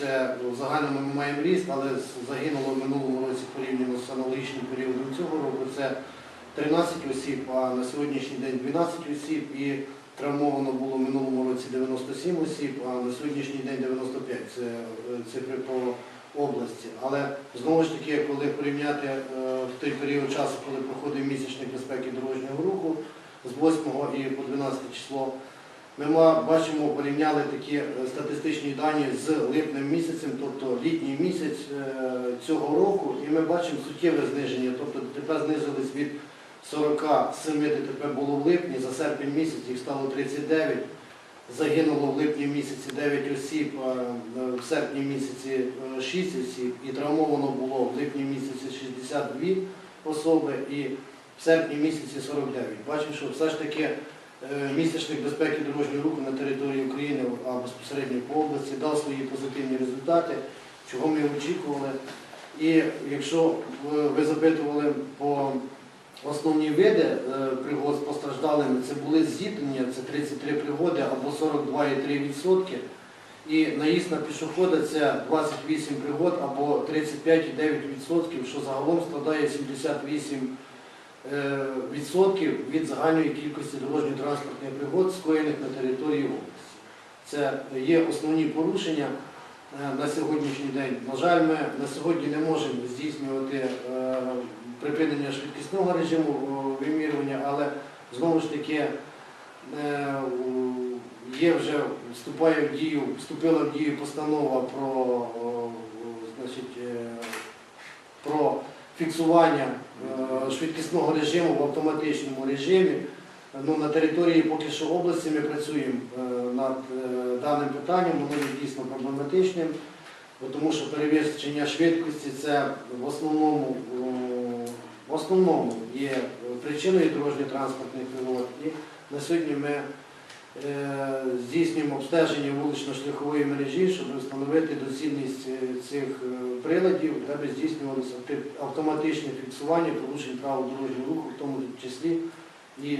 це в загальному ми маємо ріст, але загинуло в минулому році порівняно з аналогічним періодом цього року. Це 13 осіб, а на сьогоднішній день 12 осіб і травмовано було в минулому році 97 осіб, а на сьогоднішній день 95. Це е, цифри по області. Але знову ж таки, коли порівняти е, в той період часу, коли проходив місячник безпеки дорожнього руху з 8 і по 12 число, ми бачимо, порівняли такі е, статистичні дані з липнем місяцем, тобто літній місяць е, цього року, і ми бачимо суттєве зниження. Тобто ДТП знизились від 47 ДТП було в липні, за серпень місяць їх стало 39. Загинуло в липні місяці 9 осіб, е, в серпні місяці е, 6 осіб, і травмовано було в липні місяці 62 особи і в серпні місяці 49. Бачимо, що все ж таки е, місячник безпеки дорожнього руху на території України, а безпосередньо по області, дав свої позитивні результати, чого ми очікували. І якщо е, ви запитували по Основні види е, пригод з постраждалими це були зіткнення, це 33 пригоди або 42,3%. І наїзд на пішохода це 28 пригод або 35,9%, що загалом складає 78% е, відсотків від загальної кількості дорожньо-транспортних пригод, скоєних на території області. Це є основні порушення е, на сьогоднішній день. На жаль, ми на сьогодні не можемо здійснювати е, припинення швидкісного режиму вимірювання, але знову ж таки е, є вже вступає в дію, вступила в дію постанова про, значить, е, про фіксування е, швидкісного режиму в автоматичному режимі. Ну, на території поки що області ми працюємо е, над е, даним питанням, воно є дійсно проблематичним, тому що перевищення швидкості це в основному, є причиною дорожньо-транспортних пригод. І на сьогодні ми здійснюємо обстеження вулично-шляхової мережі, щоб встановити доцільність е, цих е, приладів, де би здійснювалося автоматичне фіксування порушень правил дорожнього руху, в тому числі і.